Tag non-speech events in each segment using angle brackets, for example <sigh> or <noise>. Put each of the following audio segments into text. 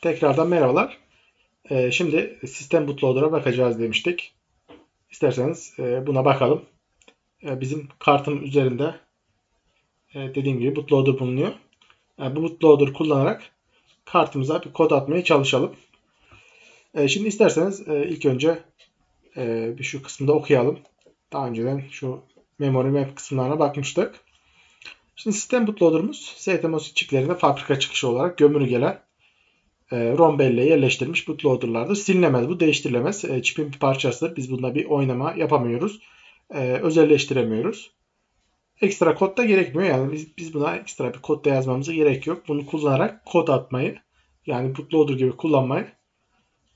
Tekrardan merhabalar. Ee, şimdi sistem bootloader'a bakacağız demiştik. İsterseniz e, buna bakalım. E, bizim kartım üzerinde e, dediğim gibi bootloader bulunuyor. Bu bootloader kullanarak kartımıza bir kod atmaya çalışalım. Şimdi isterseniz ilk önce bir şu kısmında okuyalım. Daha önceden şu memory map kısımlarına bakmıştık. Şimdi sistem bootloader'ımız STMOS çiplerinde fabrika çıkışı olarak gömülü gelen e, ROM belleğe yerleştirilmiş bootloader'lardır. Silinemez bu, değiştirilemez. E, çipin bir parçasıdır. Biz bunda bir oynama yapamıyoruz. E, özelleştiremiyoruz. Ekstra kod da gerekmiyor. Yani biz, biz buna ekstra bir kod da yazmamıza gerek yok. Bunu kullanarak kod atmayı yani bootloader gibi kullanmayı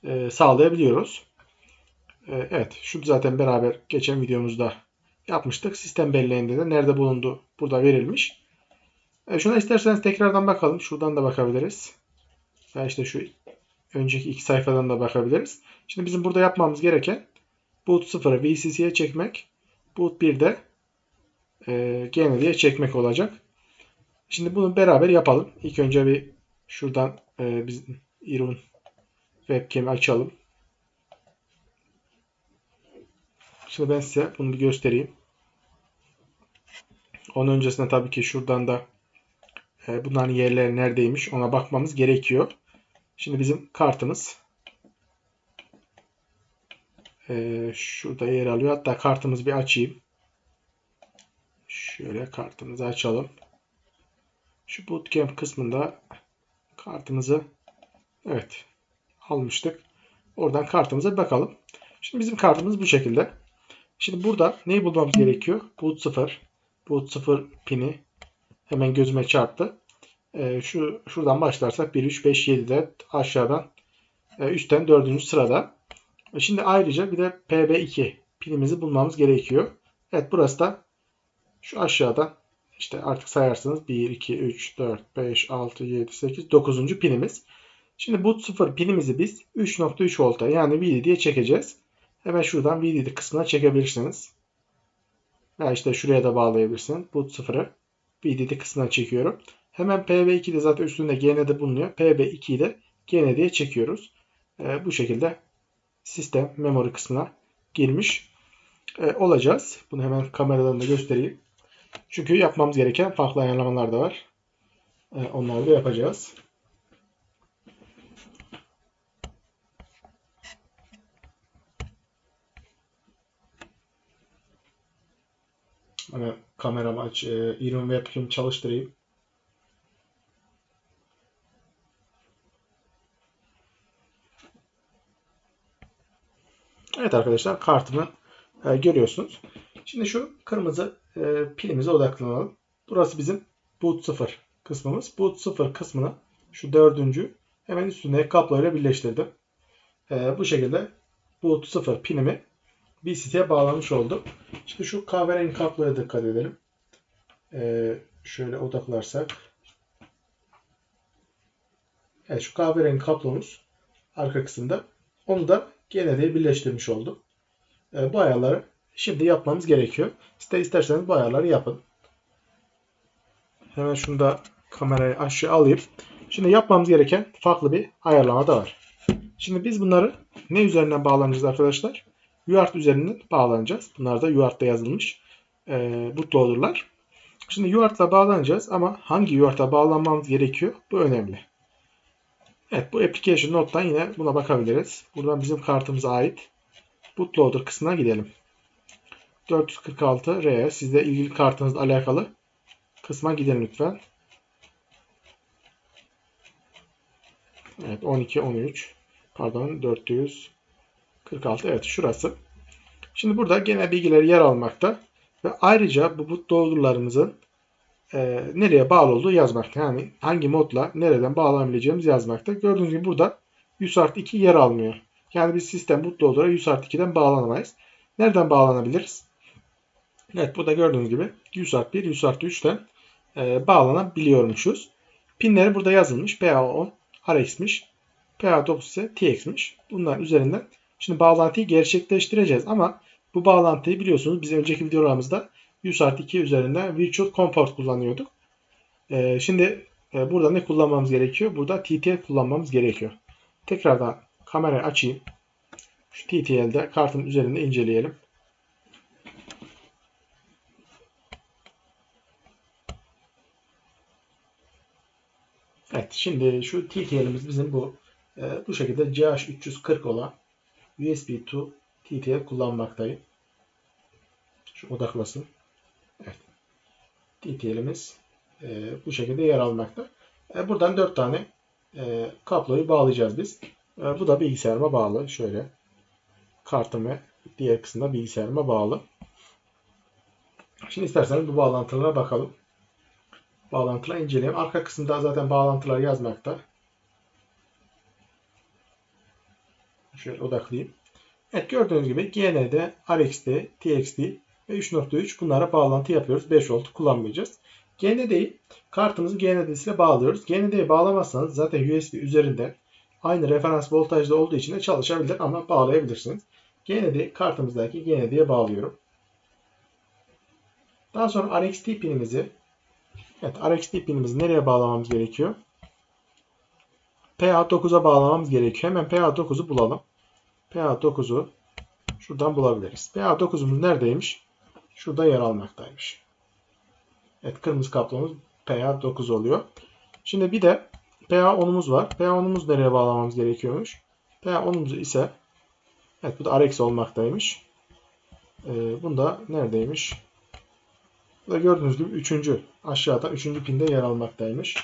e, sağlayabiliyoruz. E, evet, şu zaten beraber geçen videomuzda yapmıştık. Sistem belleğinde de nerede bulundu burada verilmiş. E, şuna isterseniz tekrardan bakalım. Şuradan da bakabiliriz. Ya işte şu önceki iki sayfadan da bakabiliriz. Şimdi bizim burada yapmamız gereken boot 0'ı VCC'ye çekmek. Boot 1'de e, GND'ye çekmek olacak. Şimdi bunu beraber yapalım. İlk önce bir şuradan e, biz Irun webcam'i açalım. Şimdi ben size bunu bir göstereyim. Onun öncesinde tabii ki şuradan da e, bunların yerleri neredeymiş ona bakmamız gerekiyor. Şimdi bizim kartımız e, şurada yer alıyor. Hatta kartımızı bir açayım. Şöyle kartımızı açalım. Şu bootcamp kısmında kartımızı evet almıştık. Oradan kartımıza bakalım. Şimdi bizim kartımız bu şekilde. Şimdi burada neyi bulmamız gerekiyor? Boot 0. Boot 0 pini hemen gözüme çarptı. E, şu şuradan başlarsak 1 3 5 7'de aşağıdan e, üstten 4. sırada. E, şimdi ayrıca bir de PB2 pinimizi bulmamız gerekiyor. Evet burası da şu aşağıdan işte artık sayarsınız 1 2 3 4 5 6 7 8 9. pinimiz. Şimdi boot 0 pinimizi biz 3.3 volta yani VDD'ye çekeceğiz. Hemen şuradan VDD kısmına çekebilirsiniz. Veya işte şuraya da bağlayabilirsiniz. Boot 0'ı VDD kısmına çekiyorum. Hemen PB2 de zaten üstünde GND bulunuyor. PB2'yi de GND'ye çekiyoruz. E, bu şekilde sistem memory kısmına girmiş e, olacağız. Bunu hemen kameradan da göstereyim. Çünkü yapmamız gereken farklı ayarlamalar da var. E, onları da yapacağız. Hani kameramı aç, e, Iron Webcam çalıştırayım. Evet arkadaşlar kartımı e, görüyorsunuz. Şimdi şu kırmızı e, pilimize odaklanalım. Burası bizim boot 0 kısmımız. Boot 0 kısmını şu dördüncü hemen üstüne kablo ile birleştirdim. E, bu şekilde boot 0 pinimi BCT'ye bağlamış oldum. Şimdi şu kahverengi kabloya dikkat edelim. E, şöyle odaklarsak. Evet şu kahverengi kablomuz arka kısımda. Onu da gene de birleştirmiş oldum. E, bu ayarları şimdi yapmamız gerekiyor. İster isterseniz bu ayarları yapın. Hemen şunu da kamerayı aşağı alayım. Şimdi yapmamız gereken farklı bir ayarlama da var. Şimdi biz bunları ne üzerinden bağlanacağız arkadaşlar? UART üzerinden bağlanacağız. Bunlar da UART'ta yazılmış e, bootloader'lar. Şimdi UART'la bağlanacağız ama hangi UART'a bağlanmamız gerekiyor? Bu önemli. Evet bu application note'dan yine buna bakabiliriz. Buradan bizim kartımıza ait bootloader kısmına gidelim. 446 R sizde ilgili kartınızla alakalı kısma gidin lütfen. Evet 12 13 pardon 446 evet şurası. Şimdi burada genel bilgiler yer almakta ve ayrıca bu bootloader'larımızın e, nereye bağlı olduğu yazmakta. Yani hangi modla nereden bağlanabileceğimiz yazmakta. Gördüğünüz gibi burada 100 artı 2 yer almıyor. Yani biz sistem bootloader'a 100 artı 2'den bağlanamayız. Nereden bağlanabiliriz? Evet burada gördüğünüz gibi 100 artı 1, 100 artı 3'ten e, bağlanabiliyormuşuz. Pinleri burada yazılmış. PA10 RX'miş. PA9 ise TX'miş. Bunların üzerinden şimdi bağlantıyı gerçekleştireceğiz. Ama bu bağlantıyı biliyorsunuz biz önceki videolarımızda 100 artı 2 üzerinden Virtual Comfort kullanıyorduk. Ee, şimdi e, burada ne kullanmamız gerekiyor? Burada TTL kullanmamız gerekiyor. Tekrardan kamerayı açayım. Şu TTL'de kartın üzerinde inceleyelim. Evet şimdi şu TTL'imiz bizim bu e, bu şekilde CH340 olan USB to TTL kullanmaktayım. Şu odaklasın. Evet. TTL'imiz e, bu şekilde yer almakta. E, buradan 4 tane e, kabloyu bağlayacağız biz. E, bu da bilgisayarıma bağlı. Şöyle kartım ve diğer kısımda bilgisayarıma bağlı. Şimdi isterseniz bu bağlantılara bakalım. Bağlantılar inceleyelim. Arka kısımda zaten bağlantılar yazmakta. Şöyle odaklayayım. Evet gördüğünüz gibi GND, RXD, TXD ve 3.3 bunlara bağlantı yapıyoruz. 5 volt kullanmayacağız. GND'yi kartımızı GND'siyle bağlıyoruz. GND'yi bağlamazsanız zaten USB üzerinde aynı referans voltajda olduğu için de çalışabilir ama bağlayabilirsiniz. GND kartımızdaki GND'ye bağlıyorum. Daha sonra RXT pinimizi Evet RXT pinimizi nereye bağlamamız gerekiyor? PA9'a bağlamamız gerekiyor. Hemen PA9'u bulalım. PA9'u şuradan bulabiliriz. PA9'umuz neredeymiş? Şurada yer almaktaymış. Evet kırmızı kaplomuz PA9 oluyor. Şimdi bir de PA10'umuz var. PA10'umuz nereye bağlamamız gerekiyormuş? PA10'umuz ise evet bu da RX olmaktaymış. Ee, bunda neredeymiş? Bu da gördüğünüz gibi üçüncü aşağıda üçüncü pinde yer almaktaymış.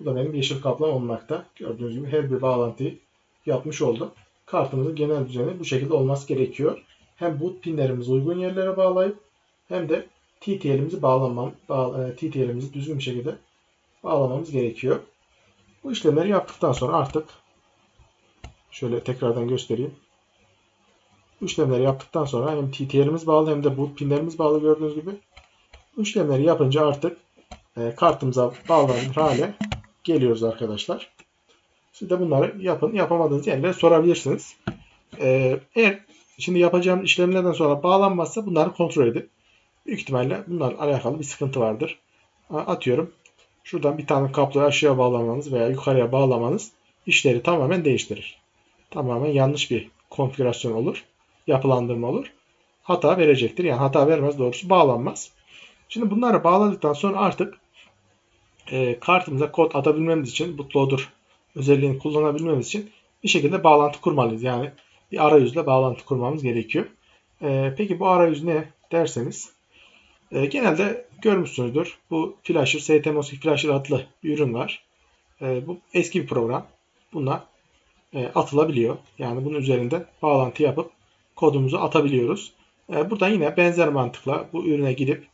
Bu da benim yeşil kaplam olmakta. Gördüğünüz gibi her bir bağlantıyı yapmış oldum. Kartımızın genel düzeni bu şekilde olması gerekiyor. Hem bu pinlerimizi uygun yerlere bağlayıp hem de TTL'imizi bağlamam, bağ, e, TTL'imizi düzgün bir şekilde bağlamamız gerekiyor. Bu işlemleri yaptıktan sonra artık şöyle tekrardan göstereyim. Bu işlemleri yaptıktan sonra hem TTL'imiz bağlı hem de bu pinlerimiz bağlı gördüğünüz gibi. Bu işlemleri yapınca artık e, kartımıza bağlanır hale geliyoruz arkadaşlar. Siz de bunları yapın. Yapamadığınız yerlere sorabilirsiniz. E, eğer şimdi yapacağım işlemlerden sonra bağlanmazsa bunları kontrol edin. Büyük ihtimalle bunlarla alakalı bir sıkıntı vardır. Atıyorum. Şuradan bir tane kabloyu aşağıya bağlamanız veya yukarıya bağlamanız işleri tamamen değiştirir. Tamamen yanlış bir konfigürasyon olur. Yapılandırma olur. Hata verecektir. Yani hata vermez doğrusu bağlanmaz. Şimdi bunları bağladıktan sonra artık e, kartımıza kod atabilmemiz için bootloader özelliğini kullanabilmemiz için bir şekilde bağlantı kurmalıyız. Yani bir arayüzle bağlantı kurmamız gerekiyor. E, peki bu arayüz ne derseniz e, genelde görmüşsünüzdür. Bu Flasher, STMOS Flasher adlı bir ürün var. E, bu eski bir program. Buna e, atılabiliyor. Yani bunun üzerinde bağlantı yapıp kodumuzu atabiliyoruz. E, buradan yine benzer mantıkla bu ürüne gidip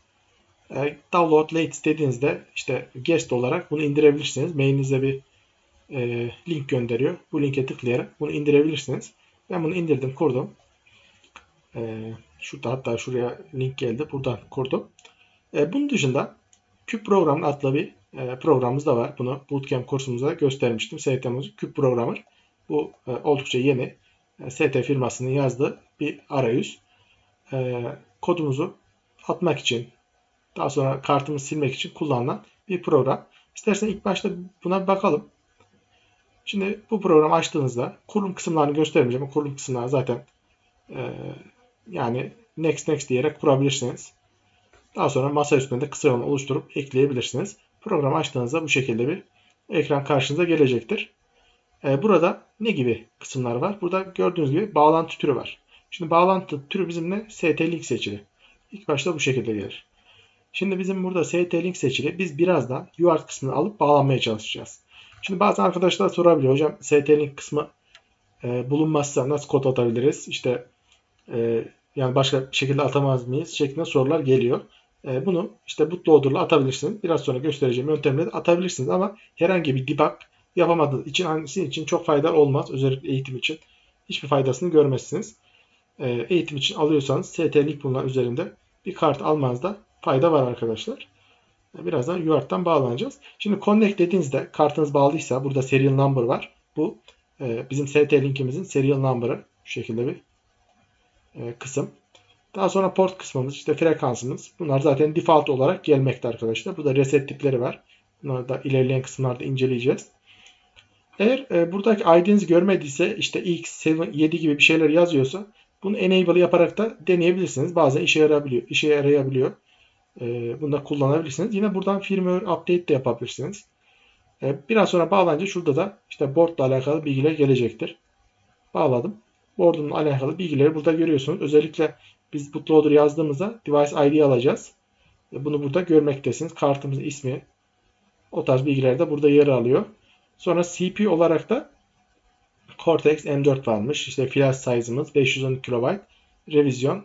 e, download late dediğinizde işte guest olarak bunu indirebilirsiniz. Mailinize bir e, link gönderiyor. Bu linke tıklayarak bunu indirebilirsiniz. Ben bunu indirdim, kurdum. E, şurada hatta şuraya link geldi. Buradan kurdum. E, bunun dışında Küp Programmer adlı bir e, programımız da var. Bunu Bootcamp kursumuzda göstermiştim. STM'imiz Küp Programmer. Bu e, oldukça yeni. E, ST firmasının yazdığı bir arayüz. E, kodumuzu atmak için daha sonra kartımızı silmek için kullanılan bir program. İstersen ilk başta buna bir bakalım. Şimdi bu programı açtığınızda kurulum kısımlarını göstermeyeceğim. Kurulum kısımları zaten e, yani next next diyerek kurabilirsiniz. Daha sonra masa üstünde kısa yolunu oluşturup ekleyebilirsiniz. Programı açtığınızda bu şekilde bir ekran karşınıza gelecektir. E, burada ne gibi kısımlar var? Burada gördüğünüz gibi bağlantı türü var. Şimdi bağlantı türü bizimle ST-Link seçili. İlk başta bu şekilde gelir. Şimdi bizim burada ST-Link seçili. Biz birazdan UART kısmını alıp bağlanmaya çalışacağız. Şimdi bazı arkadaşlar sorabiliyor. Hocam ST-Link kısmı e, bulunmazsa nasıl kod atabiliriz? İşte e, yani başka şekilde atamaz mıyız? Şeklinde sorular geliyor. E, bunu işte bootloader'la atabilirsiniz. Biraz sonra göstereceğim yöntemle de atabilirsiniz ama herhangi bir debug yapamadığınız için sizin için çok faydalı olmaz. Özellikle eğitim için. Hiçbir faydasını görmezsiniz. E, eğitim için alıyorsanız ST-Link bulunan üzerinde bir kart almanızda fayda var arkadaşlar. Birazdan UART'tan bağlanacağız. Şimdi connect dediğinizde kartınız bağlıysa burada serial number var. Bu e, bizim ST linkimizin serial number'ı şu şekilde bir kısım. Daha sonra port kısmımız işte frekansımız. Bunlar zaten default olarak gelmekte arkadaşlar. Burada reset tipleri var. Bunları da ilerleyen kısımlarda inceleyeceğiz. Eğer e, buradaki ID'nizi görmediyse işte X, 7, 7 gibi bir şeyler yazıyorsa bunu enable yaparak da deneyebilirsiniz. Bazen işe yarayabiliyor. işe yarayabiliyor. E, bunu da kullanabilirsiniz. Yine buradan firmware update de yapabilirsiniz. E, biraz sonra bağlanınca şurada da işte boardla alakalı bilgiler gelecektir. Bağladım. Board'unla alakalı bilgileri burada görüyorsunuz. Özellikle biz bootloader yazdığımızda device ID alacağız. E, bunu burada görmektesiniz. Kartımızın ismi, o tarz bilgiler de burada yer alıyor. Sonra CPU olarak da Cortex M4 varmış. İşte flash size'ımız 512 KB. Revizyon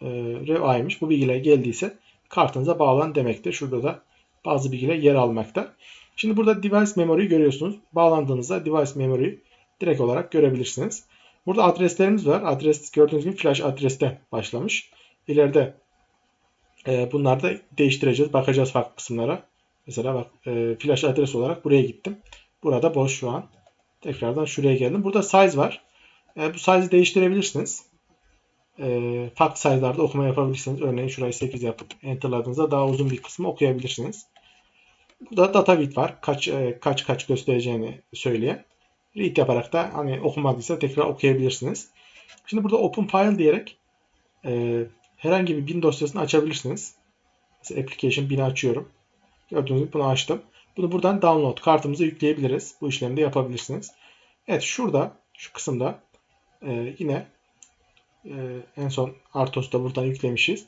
e, REVI'ymiş. Bu bilgiler geldiyse kartınıza bağlan demektir. Şurada da bazı bilgiler yer almakta. Şimdi burada device memory'yi görüyorsunuz. Bağlandığınızda device memory'yi direkt olarak görebilirsiniz. Burada adreslerimiz var. Adres gördüğünüz gibi flash adresten başlamış. İleride e, bunları da değiştireceğiz. Bakacağız farklı kısımlara. Mesela bak e, flash adres olarak buraya gittim. Burada boş şu an. Tekrardan şuraya geldim. Burada size var. E, bu size'ı değiştirebilirsiniz. E, farklı size'larda okuma yapabilirsiniz. Örneğin şurayı 8 yapıp enterladığınızda daha uzun bir kısmı okuyabilirsiniz. Burada data bit var. Kaç e, kaç kaç göstereceğini söyleyen. Read yaparak da hani okumadıysa tekrar okuyabilirsiniz. Şimdi burada open file diyerek e, herhangi bir bin dosyasını açabilirsiniz. Mesela application bin'i açıyorum. Gördüğünüz gibi bunu açtım. Bunu buradan download kartımıza yükleyebiliriz. Bu işlemi de yapabilirsiniz. Evet şurada şu kısımda e, yine e, en son Artos'ta buradan yüklemişiz.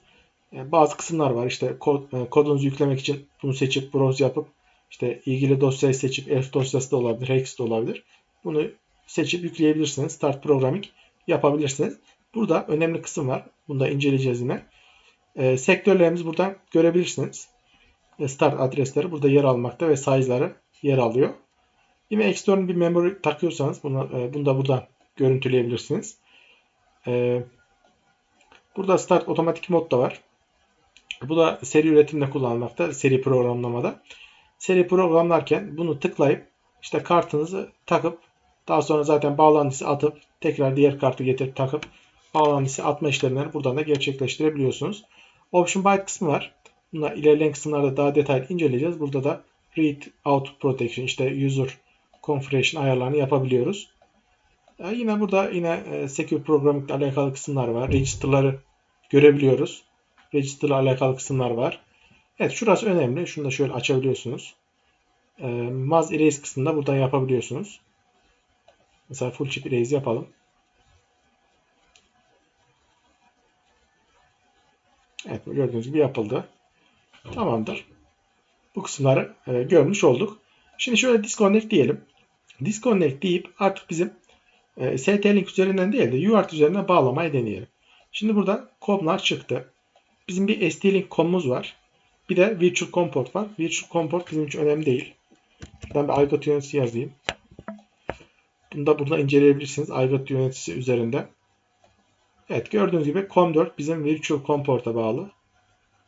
E, bazı kısımlar var. İşte kod, e, kodunuzu yüklemek için bunu seçip browse yapıp işte ilgili dosyayı seçip Elf dosyası da olabilir, Hex de olabilir. Bunu seçip yükleyebilirsiniz. Start Programming yapabilirsiniz. Burada önemli kısım var. Bunu da inceleyeceğiz yine. E, sektörlerimizi buradan görebilirsiniz. E, start adresleri burada yer almakta ve size'ları yer alıyor. Yine external bir memory takıyorsanız bunu, e, bunu da buradan görüntüleyebilirsiniz. E, burada start otomatik mod da var. Bu da seri üretimde kullanılmakta, seri programlamada. Seri programlarken bunu tıklayıp işte kartınızı takıp daha sonra zaten bağlantısı atıp tekrar diğer kartı getirip takıp bağlantısı atma işlemlerini buradan da gerçekleştirebiliyorsunuz. Option byte kısmı var. Bunlar ilerleyen kısımlarda daha detaylı inceleyeceğiz. Burada da read out protection işte user configuration ayarlarını yapabiliyoruz. Ee, yine burada yine e, secure programming ile alakalı kısımlar var. Register'ları görebiliyoruz. Register ile alakalı kısımlar var. Evet şurası önemli. Şunu da şöyle açabiliyorsunuz. E, Maz erase kısmında buradan yapabiliyorsunuz. Mesela full chip erase yapalım. Evet gördüğünüz gibi yapıldı. Tamamdır. Bu kısımları e, görmüş olduk. Şimdi şöyle disconnect diyelim. Disconnect deyip artık bizim e, ST-Link üzerinden değil de UART üzerinden bağlamayı deneyelim. Şimdi burada komlar çıktı. Bizim bir ST-Link komumuz var. Bir de Virtual Comport var. Virtual Comport bizim için önemli değil. Şuradan bir aygıt yöneticisi yazayım. Bunu da burada inceleyebilirsiniz. Aygıt yöneticisi üzerinde. Evet gördüğünüz gibi COM4 bizim Virtual Comport'a bağlı.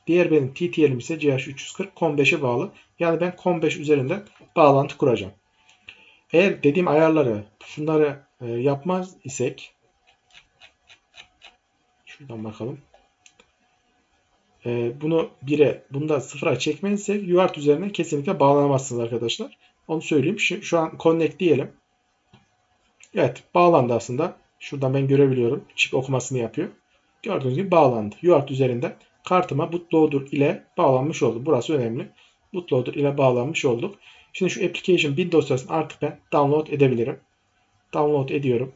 Diğer benim TTL'im ise CH340 COM5'e bağlı. Yani ben COM5 üzerinden bağlantı kuracağım. Eğer dediğim ayarları şunları e, yapmaz isek şuradan bakalım. E, bunu 1'e bunu da 0'a çekmezsek UART üzerine kesinlikle bağlanamazsınız arkadaşlar. Onu söyleyeyim. Şu, şu an connect diyelim. Evet bağlandı aslında. Şuradan ben görebiliyorum. Çip okumasını yapıyor. Gördüğünüz gibi bağlandı. UART üzerinden kartıma bootloader ile bağlanmış oldu. Burası önemli. Bootloader ile bağlanmış olduk. Şimdi şu application bin dosyasını artık ben download edebilirim. Download ediyorum.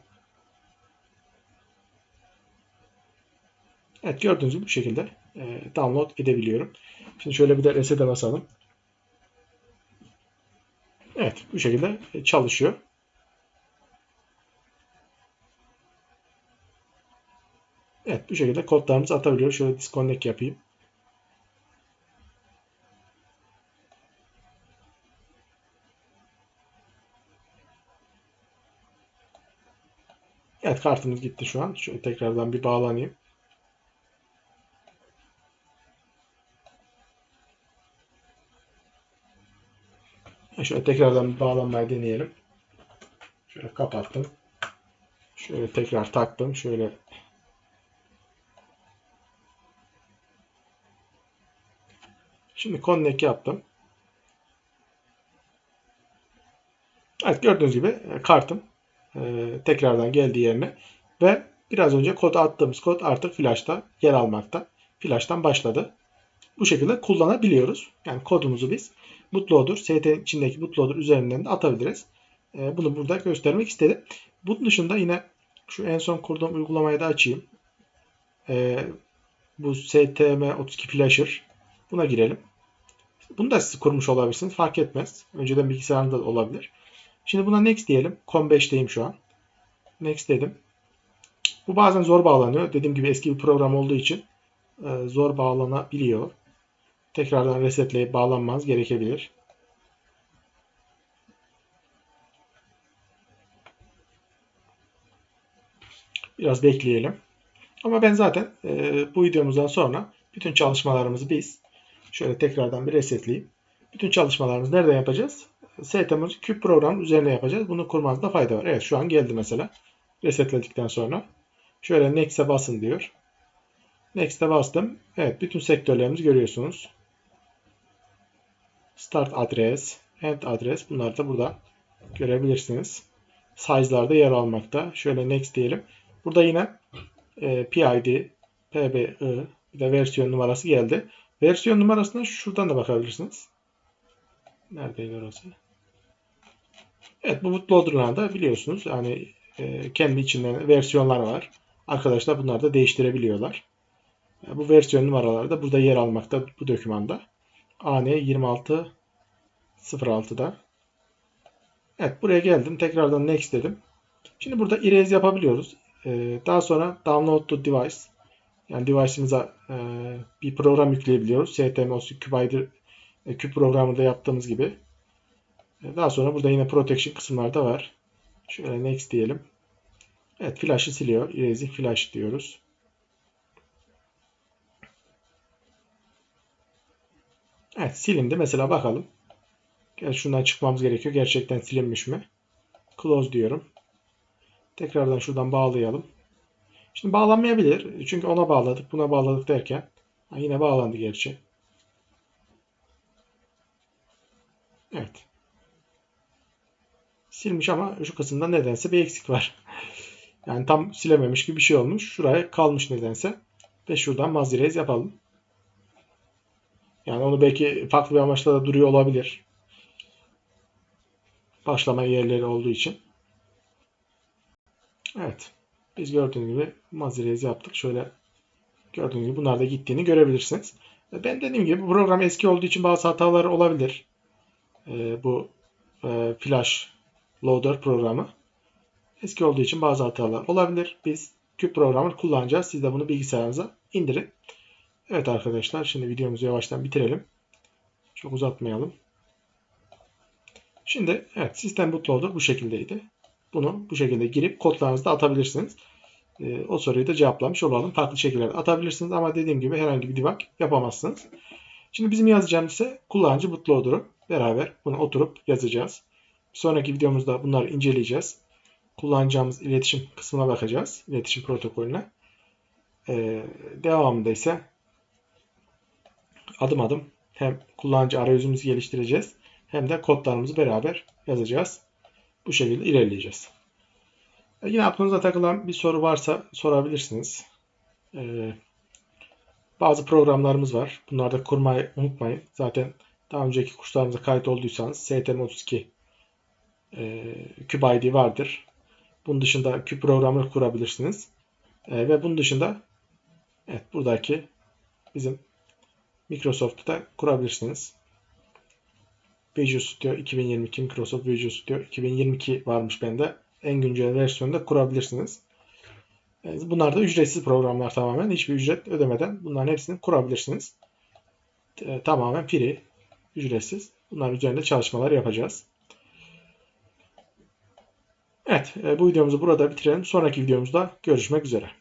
Evet gördüğünüz gibi bu şekilde e, download edebiliyorum. Şimdi şöyle bir de reset'e basalım. Evet bu şekilde çalışıyor. Bu şekilde kodlarımızı atabiliyoruz. Şöyle disconnect yapayım. Evet kartımız gitti şu an. Şöyle tekrardan bir bağlanayım. Şöyle tekrardan bir bağlanmayı deneyelim. Şöyle kapattım. Şöyle tekrar taktım. Şöyle Şimdi connect yaptım. Evet gördüğünüz gibi e, kartım e, tekrardan geldiği yerine ve biraz önce kodu attığımız kod artık flash'ta yer almakta. Flash'tan başladı. Bu şekilde kullanabiliyoruz. Yani kodumuzu biz bootloader, ST'nin içindeki bootloader üzerinden de atabiliriz. E, bunu burada göstermek istedim. Bunun dışında yine şu en son kurduğum uygulamayı da açayım. Bu STM32 Flasher. Buna girelim. Bunu da siz kurmuş olabilirsiniz. Fark etmez. Önceden bilgisayarında da olabilir. Şimdi buna next diyelim. Com5'teyim şu an. Next dedim. Bu bazen zor bağlanıyor. Dediğim gibi eski bir program olduğu için e, zor bağlanabiliyor. Tekrardan resetleyip bağlanmanız gerekebilir. Biraz bekleyelim. Ama ben zaten e, bu videomuzdan sonra bütün çalışmalarımızı biz şöyle tekrardan bir resetleyeyim. Bütün çalışmalarımızı nerede yapacağız? STM küp programı üzerine yapacağız. Bunu kurmanızda fayda var. Evet şu an geldi mesela. Resetledikten sonra. Şöyle Next'e basın diyor. Next'e bastım. Evet bütün sektörlerimizi görüyorsunuz. Start adres, End adres bunları da burada görebilirsiniz. Size'larda yer almakta. Şöyle Next diyelim. Burada yine e, PID, PBI bir de versiyon numarası geldi. Versiyon numarasına şuradan da bakabilirsiniz. Neredeydi orası? Evet bu bootloader'larda biliyorsunuz yani e, kendi içinde versiyonlar var. Arkadaşlar bunları da değiştirebiliyorlar. E, bu versiyon numaraları da burada yer almakta bu dokümanda. AN 26 06'da. Evet buraya geldim. Tekrardan next dedim. Şimdi burada erase yapabiliyoruz. Daha sonra download to device yani device'imize e, bir program yükleyebiliyoruz. STM, Cube, e, Cube programında yaptığımız gibi. E, daha sonra burada yine protection kısımları da var. Şöyle next diyelim. Evet flash'ı siliyor. Erasing flash diyoruz. Evet silindi. Mesela bakalım. Gel şundan çıkmamız gerekiyor. Gerçekten silinmiş mi? Close diyorum. Tekrardan şuradan bağlayalım. Şimdi bağlanmayabilir. Çünkü ona bağladık, buna bağladık derken yine bağlandı gerçi. Evet. Silmiş ama şu kısımda nedense bir eksik var. <laughs> Yani tam silememiş gibi bir şey olmuş. Şuraya kalmış nedense. Ve şuradan mazirez yapalım. Yani onu belki farklı bir amaçla da duruyor olabilir. Başlama yerleri olduğu için. Evet. Biz gördüğünüz gibi mazirezi yaptık. Şöyle gördüğünüz gibi bunlar da gittiğini görebilirsiniz. Ben dediğim gibi bu program eski olduğu için bazı hataları olabilir. Ee, bu e, Flash Loader programı. Eski olduğu için bazı hatalar olabilir. Biz küp programını kullanacağız. Siz de bunu bilgisayarınıza indirin. Evet arkadaşlar şimdi videomuzu yavaştan bitirelim. Çok uzatmayalım. Şimdi evet sistem bootloader bu şekildeydi. Bunu bu şekilde girip kodlarınızda atabilirsiniz. E, o soruyu da cevaplamış olalım. Farklı şekillerde atabilirsiniz ama dediğim gibi herhangi bir debug yapamazsınız. Şimdi bizim yazacağımız ise kullanıcı bootloader'ı beraber bunu oturup yazacağız. Sonraki videomuzda bunları inceleyeceğiz. Kullanacağımız iletişim kısmına bakacağız. İletişim protokolüne. Ee, devamında ise adım adım hem kullanıcı arayüzümüzü geliştireceğiz hem de kodlarımızı beraber yazacağız. Bu şekilde ilerleyeceğiz. E, yine aklınıza takılan bir soru varsa sorabilirsiniz. Ee, bazı programlarımız var. Bunları da kurmayı unutmayın. Zaten daha önceki kurslarımıza kayıt olduysanız STM32 e, Cube ID vardır. Bunun dışında Cube programı kurabilirsiniz. E, ve bunun dışında evet buradaki bizim Microsoft'ta kurabilirsiniz. Visual Studio 2022 Microsoft Visual Studio 2022 varmış bende. En güncel versiyonda kurabilirsiniz. Bunlar da ücretsiz programlar tamamen. Hiçbir ücret ödemeden bunların hepsini kurabilirsiniz. Tamamen free, ücretsiz. Bunlar üzerinde çalışmalar yapacağız. Evet, e, bu videomuzu burada bitirelim. Sonraki videomuzda görüşmek üzere.